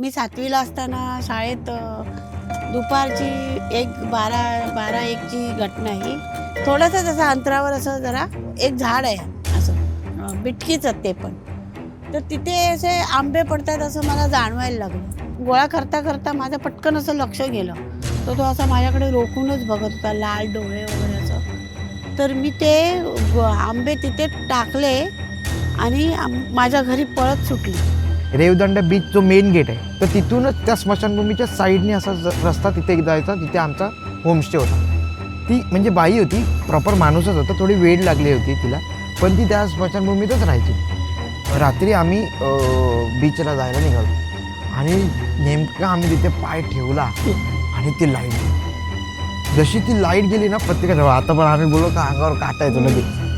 मी सातवीला असताना शाळेत दुपारची एक बारा बारा एकची घटना ही. थोडंसं तसं अंतरावर असं जरा एक झाड आहे असं. बिटकीचं ते पण. तर तिथे असे आंबे पडतात असं मला जाणवायला लागलं. गोळा करता करता माझं पटकन असं लक्ष गेलं. तर तो असा माझ्याकडे रोखूनच बघत होता लाल डोळे वगैरे असं. तर मी ते आंबे तिथे टाकले आणि माझ्या घरी पळत सुटली. रेवदंड बीच जो मेन गेट आहे तर तिथूनच त्या स्मशानभूमीच्या साईडने असा ज- रस्ता तिथे एक जायचा तिथे आमचा होमस्टे होता. ती म्हणजे बाई होती प्रॉपर माणूसच होता थोडी वेळ लागली होती तिला पण ती त्या स्मशानभूमीतच राहायची. रात्री आम्ही बीचला जायला निघालो. आणि नेमकं आम्ही तिथे पाय ठेवला आणि ती लाइट जशी ती लाइट गेली ना प्रत्येकाजवळ आता पण आम्ही बोललो का अंगावर काटा येतो लगेच.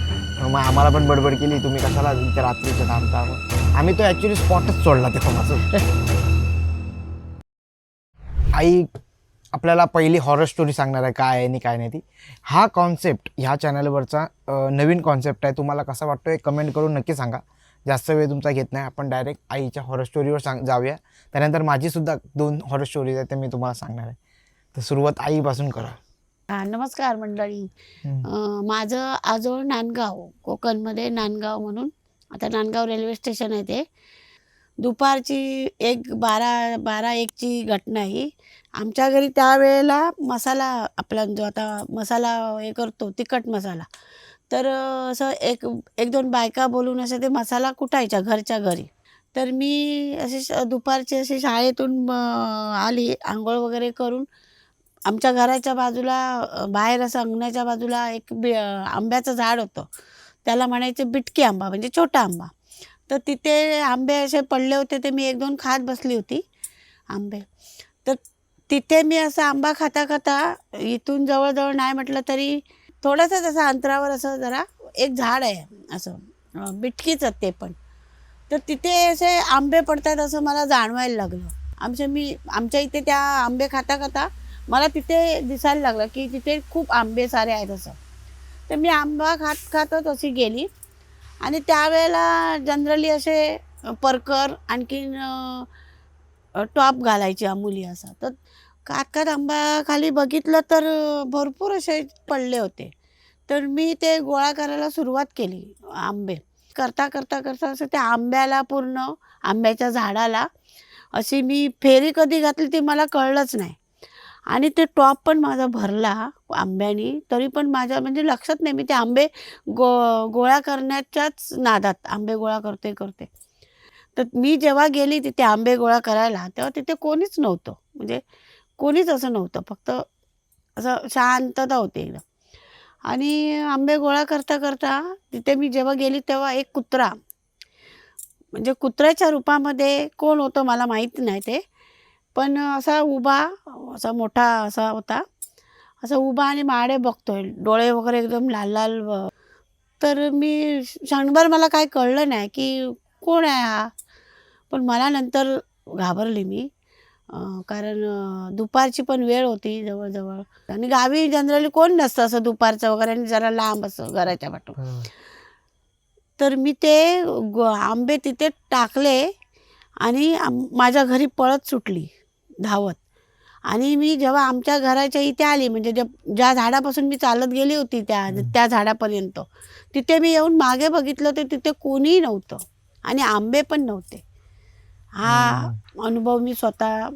मग आम्हाला पण बडबड केली. तुम्ही कशाला इथे रात्रीचं थांबता? मग आम्ही तो ॲक्च्युली स्पॉटच सोडला ते माझं. आई आपल्याला पहिली हॉरर स्टोरी सांगणार आहे काय आहे आणि काय नाही ती. हा कॉन्सेप्ट ह्या चॅनलवरचा नवीन कॉन्सेप्ट आहे. तुम्हाला कसा वाटतो हे कमेंट करून नक्की सांगा. जास्त वेळ तुमचा घेत नाही. आपण डायरेक्ट आईच्या हॉरर स्टोरीवर सांग जाऊया. त्यानंतर माझीसुद्धा दोन हॉरर स्टोरीज आहेत ते मी तुम्हाला सांगणार आहे. तर सुरुवात आईपासून करा. हा नमस्कार मंडळी. अं, माझं आजोळ नांदगाव कोकणमध्ये नांदगाव म्हणून. आता नांदगाव रेल्वे स्टेशन आहे ते. दुपारची एक बारा बारा एकची घटना ही. आमच्या घरी त्यावेळेला मसाला आपला जो आता मसाला हे करतो तिखट मसाला. तर अं, असं एक एक दोन बायका बोलून असं ते मसाला कुटायच्या घरच्या घरी. तर मी अशी श- दुपारची अशी शाळेतून अं, आली आंघोळ वगैरे करून. आमच्या घराच्या बाजूला बाहेर असं अंगणाच्या बाजूला एक बि आंब्याचं झाड होतं. त्याला म्हणायचे बिटकी आंबा म्हणजे छोटा आंबा. तर तिथे आंबे असे पडले होते ते मी एक दोन खात बसली होती आंबे. तर तिथे मी असं आंबा खाता खाता इथून जवळजवळ नाही म्हटलं तरी थोडंसं जसं अंतरावर असं जरा एक झाड आहे असं बिटकीचं ते पण. तर तिथे असे आंबे पडतात असं मला जाणवायला लागलं. आमच्या मी आमच्या इथे त्या आंबे खाता खाता मला तिथे दिसायला लागलं की तिथे खूप आंबे सारे आहेत असं. तर मी आंबा खात खातच अशी गेली. आणि त्यावेळेला जनरली असे परकर आणखीन टॉप घालायची मुली असा. तर खात खात आंबा खाली बघितलं तर भरपूर असे पडले होते. तर मी ते गोळा करायला सुरुवात केली आंबे. करता करता करता असं त्या आंब्याला पूर्ण आंब्याच्या झाडाला अशी मी फेरी कधी घातली ती मला कळलंच नाही. आणि ते टॉप पण माझा भरला आंब्यानी तरी पण माझ्या म्हणजे लक्षात नाही मी ते आंबे गो गोळा करण्याच्याच नादात आंबे गोळा करते करते. तर मी जेव्हा गेली तिथे आंबे गोळा करायला तेव्हा तिथे कोणीच नव्हतं. म्हणजे कोणीच असं नव्हतं फक्त असं शांतता होती एकदम. आणि आंबे गोळा करता करता तिथे मी जेव्हा गेली तेव्हा एक कुत्रा म्हणजे कुत्र्याच्या रूपामध्ये कोण होतं मला माहीत नाही ते पण असा उभा असा मोठा असा होता. असा उभा आणि माडे बघतोय. डोळे वगैरे एकदम लाल लाल तर मी क्षणभर मला काय कळलं नाही की कोण आहे हा. पण मला नंतर घाबरली मी. कारण दुपारची पण वेळ होती जवळजवळ. आणि गावी जनरली कोण नसतं असं दुपारचं वगैरे आणि जरा लांब असं घराच्या पाठून तर मी ते ग- आंबे तिथे टाकले आणि माझ्या घरी पळत सुटली. धावत. आणि मी जेव्हा आमच्या घराच्या इथे आली म्हणजे जे ज्या झाडापासून मी चालत गेली होती त्या त्या झाडापर्यंत तिथे मी येऊन मागे बघितलं तर तिथे कोणीही नव्हतं आणि आंबे पण नव्हते. हा अनुभव मी स्वतः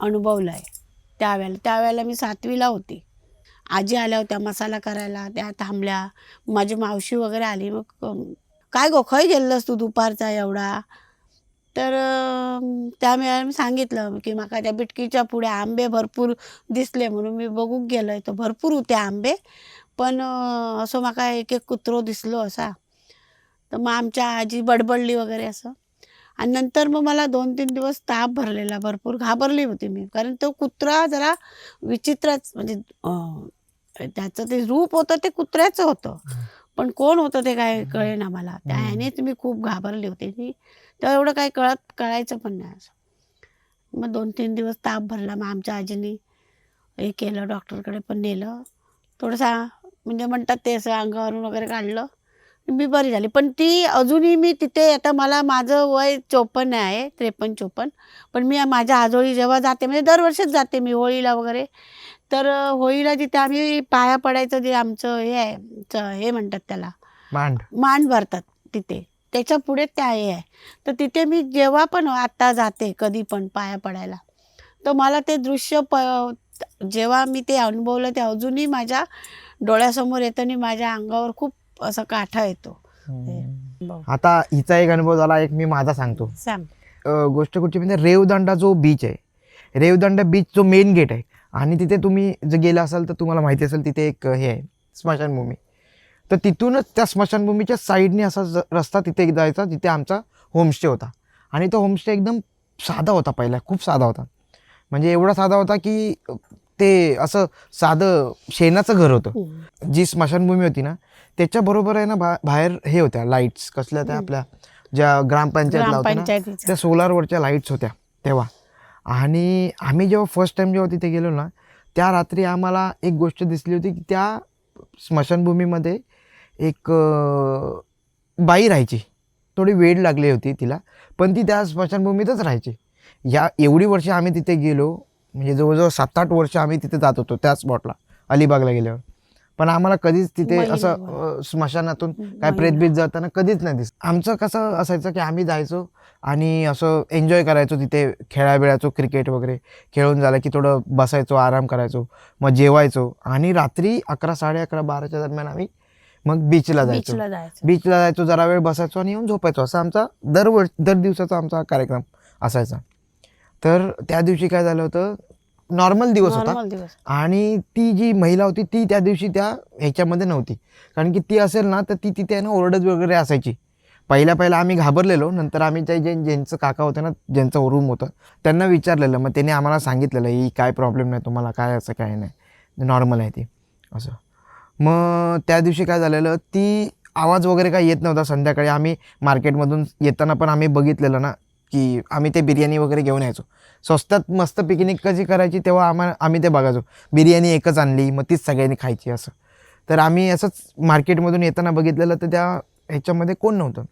अनुभवला आहे त्यावेळेला त्यावेळेला मी सातवीला होती. आजी आल्या होत्या मसाला करायला त्या थांबल्या. माझी मावशी वगैरे आली मग काय गो खय गेलेस तू दुपारचा एवढा? तर त्या त्यावेळेला मी सांगितलं की माका त्या बिटकीच्या पुढे आंबे भरपूर दिसले म्हणून मी बघूक गेलो तर भरपूर होते आंबे पण असं माका एक एक कुत्रो दिसलो असा. तर मग आमच्या आजी बडबडली वगैरे असं. आणि नंतर मग मला दोन तीन दिवस ताप भरलेला भरपूर घाबरली होती मी. कारण तो कुत्रा जरा विचित्रच म्हणजे त्याचं ते रूप होतं ते कुत्र्याचं होतं. पण कोण होतं ते काय कळे ना मला. ह्यानेच मी खूप घाबरली होती ती तेव्हा एवढं काही कळत कळायचं पण नाही असं. मग दोन तीन दिवस ताप भरला. मग आमच्या आजीने हे केलं डॉक्टरकडे पण नेलं. थोडंसं म्हणजे म्हणतात ते असं अंगावरून वगैरे काढलं. मी बरी झाली. पण ती अजूनही मी तिथे आता मला माझं वय चोपन्न आहे त्रेपन्न चोपन्न. पण मी माझ्या आजोळी जेव्हा जाते म्हणजे दरवर्षीच जाते मी होळीला वगैरे. तर होळीला जिथे आम्ही पाया पडायचं जे आमचं हे आहे हे म्हणतात त्याला. मांड. मान भरतात तिथे. त्याच्या पुढे त्या हे आहे. तर तिथे मी जेव्हा पण आत्ता जाते कधी पण पाया पडायला तर मला ते दृश्य प जेव्हा मी ते अनुभवलं ते अजूनही माझ्या डोळ्यासमोर येतं आणि माझ्या अंगावर खूप असं काठा येतो. आता हिचा एक अनुभव झाला एक मी माझा सांगतो. सांग. गोष्ट कुठची म्हणजे रेवदंडा जो बीच आहे रेवदंडा बीच जो मेन गेट आहे आणि तिथे तुम्ही जर गेला असाल तर तुम्हाला माहिती असेल तिथे एक हे आहे स्मशानभूमी. तर तिथूनच त्या स्मशानभूमीच्या साईडने असा रस्ता तिथे एक जायचा तिथे आमचा होमस्टे होता. आणि तो होमस्टे एकदम साधा होता पहिला खूप साधा होता. म्हणजे एवढा साधा होता की ते असं साधं शेणाचं घर होतं. हम्म. जी स्मशानभूमी होती ना त्याच्याबरोबर आहे ना बा बाहेर हे होत्या लाईट्स कसल्या त्या. आपल्या ज्या ग्रामपंचायतला होत्या त्या सोलारवरच्या लाईट्स होत्या तेव्हा. आणि आम्ही जेव्हा फर्स्ट टाईम जेव्हा तिथे गेलो ना त्या रात्री आम्हाला एक गोष्ट दिसली होती की त्या स्मशानभूमीमध्ये एक बाई राहायची. थोडी वेळ लागली होती तिला पण ती त्या स्मशानभूमीतच राहायची. या एवढी वर्ष आम्ही तिथे गेलो म्हणजे जवळजवळ सात आठ वर्ष आम्ही तिथे जात होतो त्या स्पॉटला अलिबागला गेल्यावर. पण आम्हाला कधीच तिथे असं स्मशानातून काय. प्रेतबीत जाताना कधीच नाही दिस आमचं कसं असायचं की आम्ही जायचो आणि असं एन्जॉय करायचो तिथे खेळा बिळायचो क्रिकेट वगैरे खेळून झालं की थोडं बसायचो आराम करायचो मग जेवायचो आणि रात्री अकरा साडे अकरा बाराच्या दरम्यान आम्ही मग बीचला जायचो. बीचला जायचं जरा वेळ बसायचो आणि येऊन झोपायचो. असा आमचा दर वर्ष दर दिवसाचा आमचा कार्यक्रम असायचा. तर त्या दिवशी काय झालं होतं? नॉर्मल दिवस होता. नॉर्मल दिवस. आणि ती जी महिला होती ती त्या दिवशी त्या ह्याच्यामध्ये नव्हती. कारण की ती असेल ना तर ती तिथे आहे ना ओरडत वगैरे असायची. पहिल्या पहिला आम्ही घाबरलेलो नंतर आम्ही त्या जे ज्यांचं काका होतं ना ज्यांचं रूम होतं त्यांना विचारलेलं. मग त्यांनी आम्हाला सांगितलेलं ही काय प्रॉब्लेम नाही तुम्हाला काय असं काय नाही. नॉर्मल आहे ती. असं. मग त्या दिवशी काय झालेलं ती आवाज वगैरे काय येत नव्हता संध्याकाळी. आम्ही मार्केटमधून येताना पण आम्ही बघितलेलं ना की आम्ही ते बिर्याणी वगैरे घेऊन यायचो. स्वस्तात मस्त पिकनिक कशी करायची तेव्हा आम्हाला आम्ही ते बघायचो. बिर्याणी एकच आणली मग तीच सगळ्यांनी खायची असं. तर आम्ही असंच मार्केटमधून येताना बघितलेलं तर त्या ह्याच्यामध्ये कोण नव्हतं.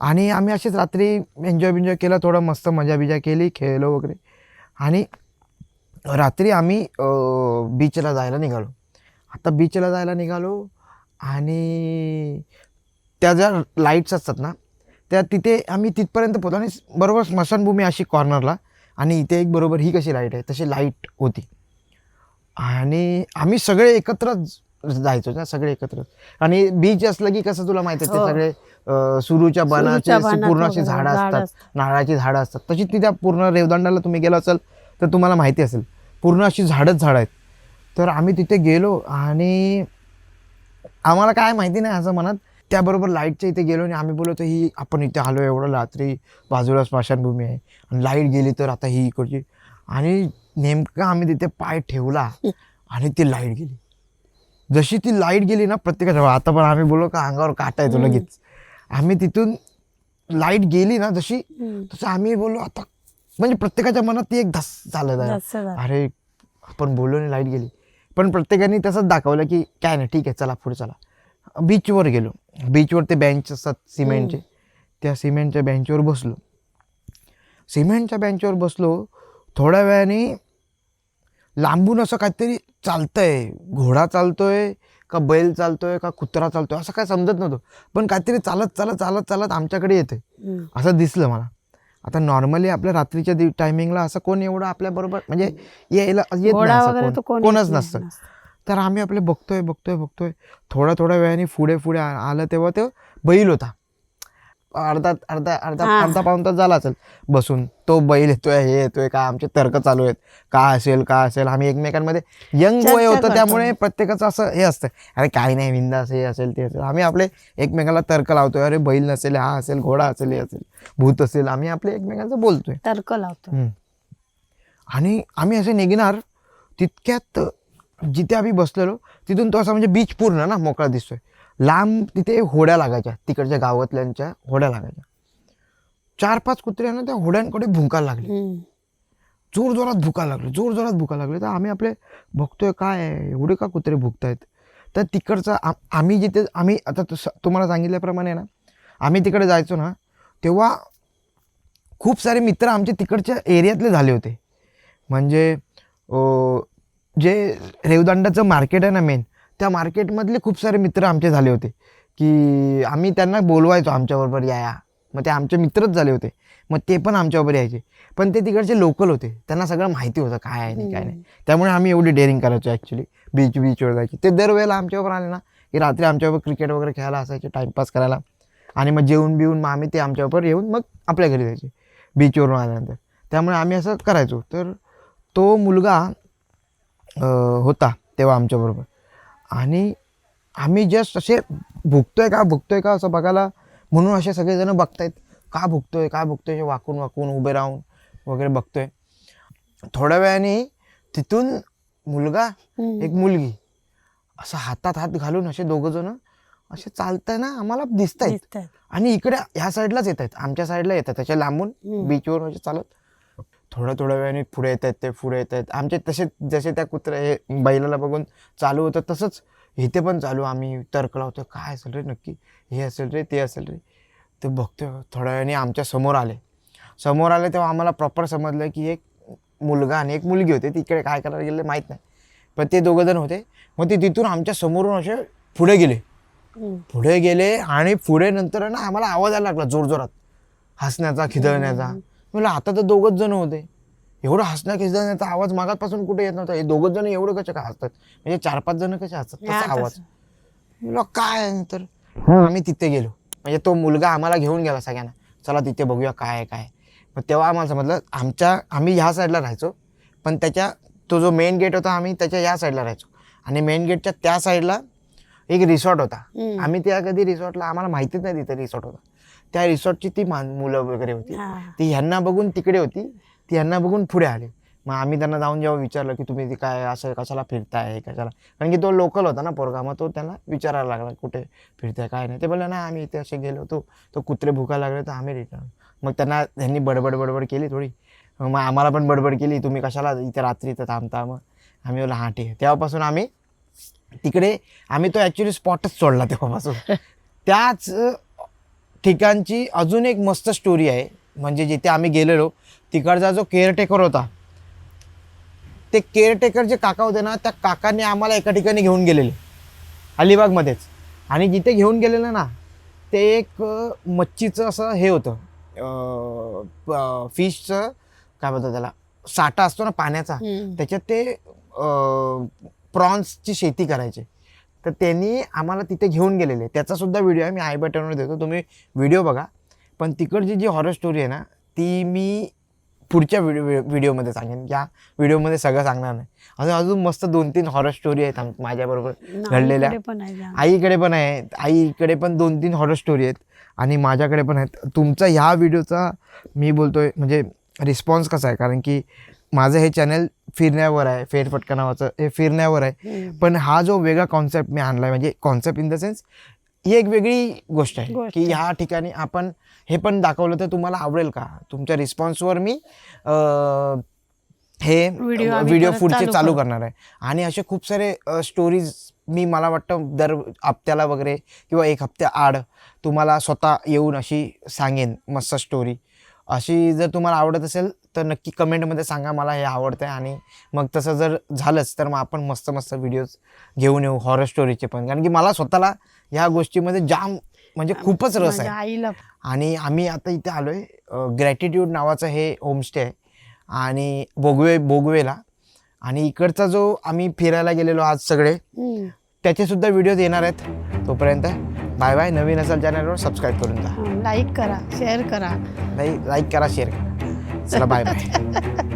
आणि आम्ही असेच रात्री एन्जॉय बिन्जॉय केला थोडं मस्त मजा बिजा केली खेळलो वगैरे. आणि रात्री आम्ही बीचला जायला निघालो. आता बीचला जायला निघालो आणि त्या ज्या लाईट्स असतात ना त्या तिथे आम्ही तिथपर्यंत पोहोचलो आणि बरोबर स्मशानभूमी अशी कॉर्नरला आणि इथे एक बरोबर ही कशी लाइट आहे? तशी लाइट होती. आणि आम्ही सगळे एकत्र जायचो ना सगळे एकत्र. आणि बीच असलं की कसं तुला माहिती आहे ते हो. सगळे सुरूच्या बनाचे पूर्ण अशी झाडं असतात नारळाची झाडं असतात. तशी ती त्या पूर्ण रेवदंडाला तुम्ही गेला असाल तर तुम्हाला माहिती असेल. पूर्ण अशी झाडंच झाडं आहेत. तर आम्ही तिथे गेलो आणि आम्हाला काय माहिती नाही असं म्हणत त्याबरोबर लाईटच्या इथे गेलो आणि आम्ही बोलतो ही आपण इथे आलो एवढं रात्री बाजूला स्मशानभूमी आहे आणि लाइट गेली तर आता ही इकडची आणि नेमकं आम्ही तिथे पाय ठेवला आणि ती लाइट गेली जशी ती लाइट गेली ना प्रत्येकाच्या आता पण आम्ही बोललो का अंगावर काटा येतो हम्म. लगेच आम्ही तिथून लाइट गेली ना जशी. तसं आम्ही बोललो आता म्हणजे प्रत्येकाच्या मनात ती एक धस झालं. अरे आपण बोललो आणि लाइट गेली पण प्रत्येकाने तसंच दाखवलं की काय नाही ठीक आहे चला पुढे चला बीचवर गेलो. बीचवर ते बेंच असतात सिमेंटचे. त्या सिमेंटच्या बेंचवर बसलो. सिमेंटच्या बेंचवर बसलो थोड्या वेळाने लांबून असं काहीतरी चालतंय. घोडा चालतोय का बैल चालतोय का कुत्रा चालतोय असं काय समजत नव्हतं. पण काहीतरी चालत चालत चालत चालत आमच्याकडे येतंय. हम्म. असं दिसलं मला. आता नॉर्मली आपल्या रात्रीच्या टायमिंगला असं कोण एवढं आपल्या बरोबर म्हणजे यायला येत कोणच येत. नसतं. तर आम्ही आपले बघतोय बघतोय बघतोय. थोड्या थोड्या वेळाने पुढे पुढे आलं तेव्हा ते बैल होता. अर्धा अर्धा अर्धा. अर्धा पाऊन तास झाला असेल बसून. तो बैल येतोय हे येतोय का आमचे तर्क चालू आहेत? का असेल का असेल? आम्ही एकमेकांमध्ये यंग वय होतं. त्यामुळे प्रत्येकाचं असं हे असतं. अरे काय नाही विंदास हे असेल ते असेल. आम्ही आपले एकमेकाला तर्क लावतोय. अरे बैल नसेल हा असेल घोडा असेल हे असेल भूत असेल. आम्ही आपले एकमेकांचं बोलतोय. तर्क लावतो. आणि आम्ही असे निघणार तितक्यात जिथे आम्ही बसलेलो तिथून तो असा म्हणजे बीच पूर्ण ना मोकळा दिसतोय. लांब तिथे होड्या लागायच्या तिकडच्या गावातल्यांच्या होड्या लागायच्या. चार पाच कुत्र्यांना त्या होड्यांकडे भुंकायला लागले. जोर जोरात भुका लागले जोर जोरात भुका लागले. तर आम्ही आपले बघतोय काय एवढे का कुत्रे भुकतायत? तर तिकडचं आम आम्ही जिथे आम्ही आता तुम्हाला सांगितल्याप्रमाणे ना आम्ही तिकडे जायचो ना तेव्हा खूप सारे मित्र आमचे तिकडच्या एरियातले झाले होते. म्हणजे जे रेवदंडाचं मार्केट आहे ना मेन त्या मार्केटमधले खूप सारे मित्र आमचे झाले होते. की आम्ही त्यांना बोलवायचो आमच्याबरोबर या या. मग ते आमचे मित्रच झाले होते. मग ते पण आमच्याबरोबर यायचे. पण ते तिकडचे लोकल होते. त्यांना सगळं माहिती होतं काय आहे नाही काय नाही. त्यामुळे आम्ही एवढी डेअरिंग करायचो ॲक्च्युली बीच बीचवर जायचे. ते दरवेळेला आमच्याबरोबर आले ना की रात्री आमच्याबरोबर क्रिकेट वगैरे खेळायला असायचे टाईमपास करायला. आणि मग जेवून बिवून मग आम्ही ते आमच्याबरोबर येऊन मग आपल्या घरी जायचे बीचवरून आल्यानंतर. त्यामुळे आम्ही असं करायचो. तर तो मुलगा होता तेव्हा आमच्याबरोबर आणि आम्ही जस्ट असे भुकतोय का भुकतोय का असं बघायला म्हणून असे सगळेजण बघतायत का भुकतोय का भुकतोय असे वाकून वाकून उभे राहून वगैरे बघतोय थोड्या वेळाने तिथून मुलगा. एक मुलगी असं हातात हात घालून असे दोघं जण असे चालताय ना आम्हाला दिसत आहेत दिसतायत. आणि इकडे ह्या साईडलाच येत आहेत आमच्या साईडला येतात त्याच्या लांबून हम्म. बीचवर असे चालत थोड्या थोड्या वेळाने पुढे येत आहेत ते पुढे येत आहेत आमचे तसे जसे त्या कुत्र्या हे बैलाला बघून चालू होतं तसंच इथे पण चालू. आम्ही तर्क लावतो काय असेल रे नक्की? हे असेल रे ते असेल रे? ते बघतोय थोड्या वेळाने आमच्यासमोर आले. समोर आले तेव्हा आम्हाला प्रॉपर समजलं की एक मुलगा आणि एक मुलगी होती. तिकडे काय करायला गेले माहीत नाही. पण ते दोघं जण होते. मग ते तिथून आमच्या समोरून असे पुढे गेले. पुढे गेले आणि पुढे नंतर ना आम्हाला आवाज यायला लागला जोरजोरात. हसण्याचा खिदळण्याचा. म्हणलं आता तर दोघंच जण होते. एवढं हसण्या खिदळण्याचा आवाज मागापासून कुठे येत नव्हता. हे दोघंच जण एवढं कसे काय हसतात? म्हणजे चार पाच जण कसे हसतात? तसा आवाज. म्हणलं काय? तर आम्ही तिथे गेलो. म्हणजे तो मुलगा आम्हाला घेऊन गेला सगळ्यांना. चला तिथे बघूया काय काय. मग तेव्हा आम्हाला समजलं आमच्या आम्ही ह्या साईडला राहायचो. पण त्याच्या तो जो मेन गेट होता आम्ही त्याच्या या साईडला राहायचो. आणि मेन गेटच्या त्या साईडला एक रिसॉर्ट होता. आम्ही त्या कधी रिसॉर्टला आम्हाला माहितीच नाही तिथे रिसॉर्ट होता. त्या रिसॉर्टची ती मान मुलं वगैरे होती. ती ह्यांना बघून तिकडे होती. ती ह्यांना बघून पुढे आले. मग आम्ही त्यांना जाऊन जेव्हा विचारलं की तुम्ही ती काय असं कशाला फिरताय हे कशाला? कारण की तो लोकल होता ना पोरगा मग तो त्यांना विचारायला लागला कुठे फिरताय काय नाही? ते बोलले ना आम्ही इथे असे गेलो होतो. तो कुत्रे भुकायला लागले तर आम्ही रिटर्न मग त्यांना त्यांनी बडबड बडबड केली थोडी. मग आम्हाला पण बडबड केली तुम्ही कशाला इथे रात्री इथं थांबता मग? आम्ही बोला हां ठीक आहे. तेव्हापासून आम्ही तिकडे आम्ही तो ॲक्च्युली स्पॉटच सोडला तेव्हापासून. त्याच ठिकाणची अजून एक मस्त स्टोरी आहे. म्हणजे जिथे आम्ही गेलेलो तिकडचा जो केअरटेकर होता ते केअरटेकर जे काका होते ना त्या काकांनी आम्हाला एका ठिकाणी घेऊन गेलेले अलिबागमध्येच. आणि जिथे घेऊन गेलेलं ना ते एक मच्छीचं असं हे होतं फिशचं काय बोलतात त्याला साठा असतो ना पाण्याचा. त्याच्यात ते प्रॉन्सची शेती करायचे. तर त्यांनी आम्हाला तिथे घेऊन गेलेले. त्याचा सुद्धा व्हिडिओ आहे मी आय बटनवर देतो. तुम्ही व्हिडिओ बघा. पण तिकडची जी हॉरर स्टोरी आहे ना ती मी पुढच्या व्हिडिओ व्हिडिओमध्ये सांगेन. या व्हिडिओमध्ये सगळं सांगणार नाही. अजून अजून मस्त दोन तीन हॉरर स्टोरी आहेत आम- माझ्याबरोबर घडलेल्या. आईकडे पण आहे. आईकडे पण दोन तीन हॉरर स्टोरी आहेत. आणि माझ्याकडे पण आहेत. तुमचा ह्या व्हिडिओचा मी बोलतोय म्हणजे रिस्पॉन्स कसा आहे? कारण की माझं हे चॅनल फिरण्यावर आहे फेरफटका नावाचं हे फिरण्यावर आहे. पण हा जो वेगळा कॉन्सेप्ट मी आणला म्हणजे कॉन्सेप्ट इन द सेन्स ही एक वेगळी गोष्ट आहे की. ह्या ठिकाणी आपण हे पण दाखवलं तर तुम्हाला आवडेल का तुमच्या रिस्पॉन्सवर मी हे व्हिडिओ पुढचे चालू चालू करू. करणार आहे आणि असे खूप सारे स्टोरीज मी मला वाटतं दर हप्त्याला वगैरे किंवा एक हप्त्या आड तुम्हाला स्वतः येऊन अशी सांगेन मस्त स्टोरी अशी जर तुम्हाला आवडत असेल तर नक्की कमेंटमध्ये सांगा मला हे आवडतं आहे आणि मग तसं जर झालंच तर मग आपण मस्त मस्त व्हिडिओज घेऊन येऊ हॉरर स्टोरीचे पण. कारण की मला स्वतःला ह्या गोष्टीमध्ये जाम म्हणजे खूपच रस माझ्या आहे. आईला. आणि आम्ही आता इथे आलो आहे ग्रॅटिट्यूड नावाचं हे होमस्टे आहे. आणि बोगवे बोगवेला आणि इकडचा जो आम्ही फिरायला गेलेलो आज सगळे. त्याचे सुद्धा व्हिडिओज येणार आहेत. तोपर्यंत बाय बाय नवीन असेल चॅनलवर सबस्क्राईब करून जा लाईक करा शेअर करा. लाईक करा शेअर करा. trabalho.